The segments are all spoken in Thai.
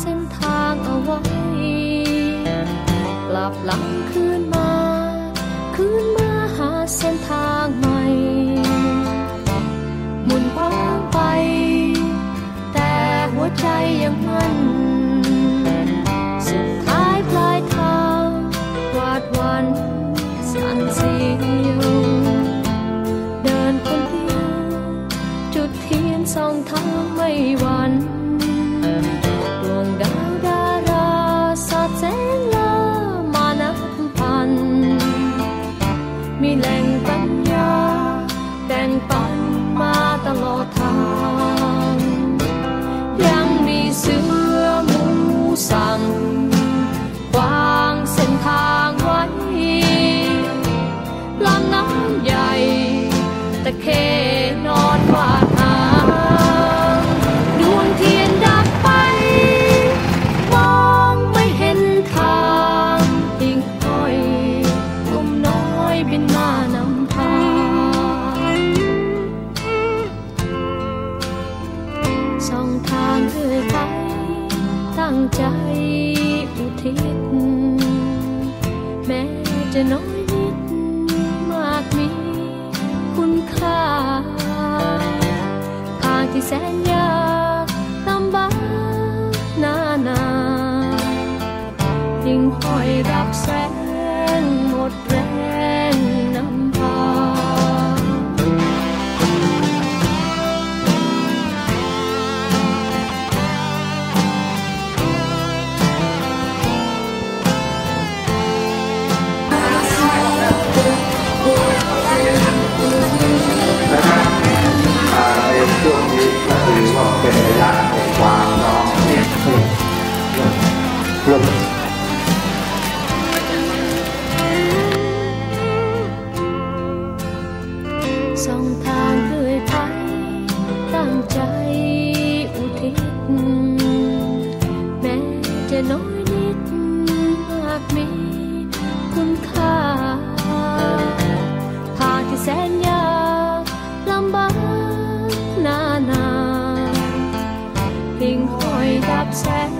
เส้นทางเอาไว้ กลับหลังคืนมา คืนมาหาเส้นทางใหม่ หมุนคว้างไป แต่หัวใจยังมั่น สุดท้ายปลายทางวาดวันสั่นเสียวเดินคนเดียวจุดเทียนสองทางไม่หวันด มีแหล่งปั ทางเรื่อยไป ตั้งใจอุทิศ แม้จะน้อยนิดมากมีคุณค่าทางที่แสนยากลำบากนานายิ่งห้อยรับส เริ่มส่องทางเรื่อยไปตั้งใจอุทิศแม้จะน้อยนิดมากมีคุณค่าทางที่แสนยากลำบากนานาเพียงห้อยดับแสง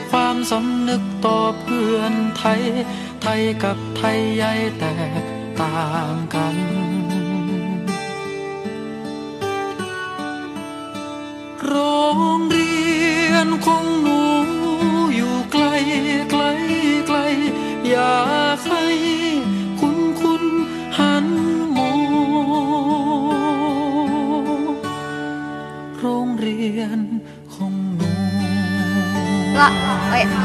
ความสำนึกต่อเพื่อนไทย ไทยกับไทยใหญ่แตกต่างกัน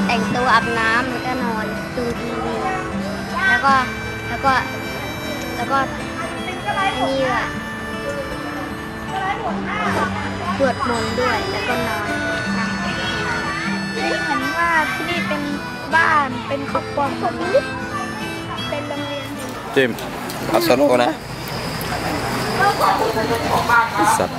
แต่งตัวอาบน้ำแล้วก็นอนดูทีวีแล้วก็แล้วก็แล้วก็อ้นี่อะสวดมนต์ด้วยแล้วก็นอนนั่งเหมือนว่าที่นี่เป็นบ้านเป็นครอบครัวผมเป็นโรงเรียนจิมอาสโลนะสัตว์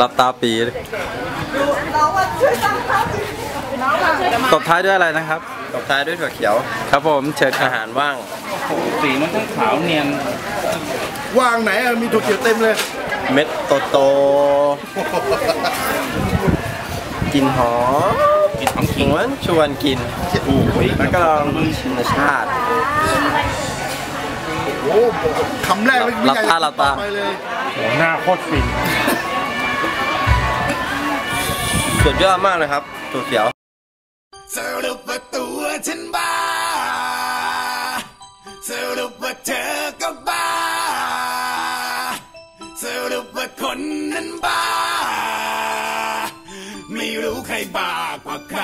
รับตาปีเลยตบท้ายด้วยอะไรนะครับ ตบท้ายด้วยถั่วเขียว ครับผมเชิญครัอาบหารว่างสีมันทั้งขาวเนียน ว่างไหนอะมีถั่วเขียวเต็มเลย เม็ดโตโตๆกลินหอมกินของชวนชวนกินแล้วก็ลองชิมรสชาติโอ้โหคำแรกเลยไม่อยากหลับตาหลับตาไปเลยหน้าโคตรฟิน สุดยอดมากนะครับสุดเสียวสรุปว่าตัวฉันบ้าสรุปว่าเธอก็บ้าสรุปว่าคนนั้นบ้า ไม่รู้ใครบ้ากว่าใคร